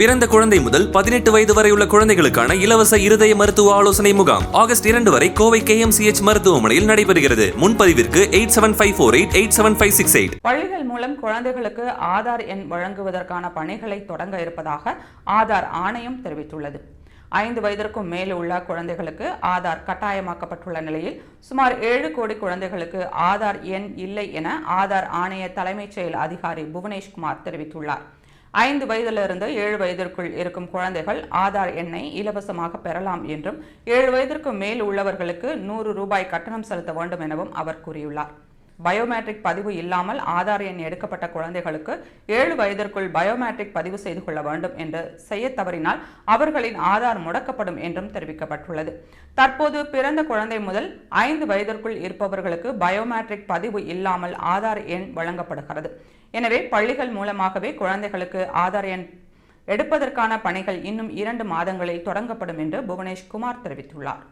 பிறந்த குழந்தை முதல் பதினெட்டு வயது வரை உள்ள குழந்தைகளுக்கான இலவச இருதய மருத்துவ ஆலோசனை முகாம் ஆகஸ்ட் இரண்டு வரை கோவை கே எம் கேஎம்சிஎச் மருத்துவமனையில் நடைபெறுகிறது. முன்பதிவிற்கு eight seven five four eight eight seven five six eight. பள்ளிகள் மூலம் குழந்தைகளுக்கு ஆதார் எண் வழங்குவதற்கான பணிகளை தொடங்க இருப்பதாக ஆதார் ஆணையம் தெரிவித்துள்ளது. ஐந்து வயதிற்கும் மேல் உள்ள குழந்தைகளுக்கு ஆதார் கட்டாயமாக்கப்பட்டுள்ள நிலையில் சுமார் ஏழு கோடி குழந்தைகளுக்கு ஆதார் எண் இல்லை என ஆதார் ஆணைய தலைமைச் செயல் அதிகாரி புவனேஷ்குமார் தெரிவித்துள்ளார். ஐந்து வயதிலிருந்து ஏழு வயதிற்குள் இருக்கும் குழந்தைகள் ஆதார் எண்ணை இலவசமாக பெறலாம் என்றும் ஏழு வயதிற்கு மேல் உள்ளவர்களுக்கு நூறு ரூபாய் கட்டணம் செலுத்த வேண்டும் எனவும் அவர் கூறியுள்ளார். பயோமெட்ரிக் பதிவு இல்லாமல் ஆதார் எண் எடுக்கப்பட்ட குழந்தைகளுக்கு ஏழு வயதிற்குள் பயோமெட்ரிக் பதிவு செய்து கொள்ள வேண்டும் என்று செய்ய தவறினால் அவர்களின் ஆதார் முடக்கப்படும் என்றும் தெரிவிக்கப்பட்டுள்ளது. தற்போது பிறந்த குழந்தை முதல் ஐந்து வயதிற்குள் இருப்பவர்களுக்கு பயோமெட்ரிக் பதிவு இல்லாமல் ஆதார் எண் வழங்கப்படுகிறது. எனவே பள்ளிகள் மூலமாகவே குழந்தைகளுக்கு ஆதார் எண் எடுப்பதற்கான பணிகள் இன்னும் இரண்டு மாதங்களில் தொடங்கப்படும் என்று புவனேஷ்குமார் தெரிவித்துள்ளார்.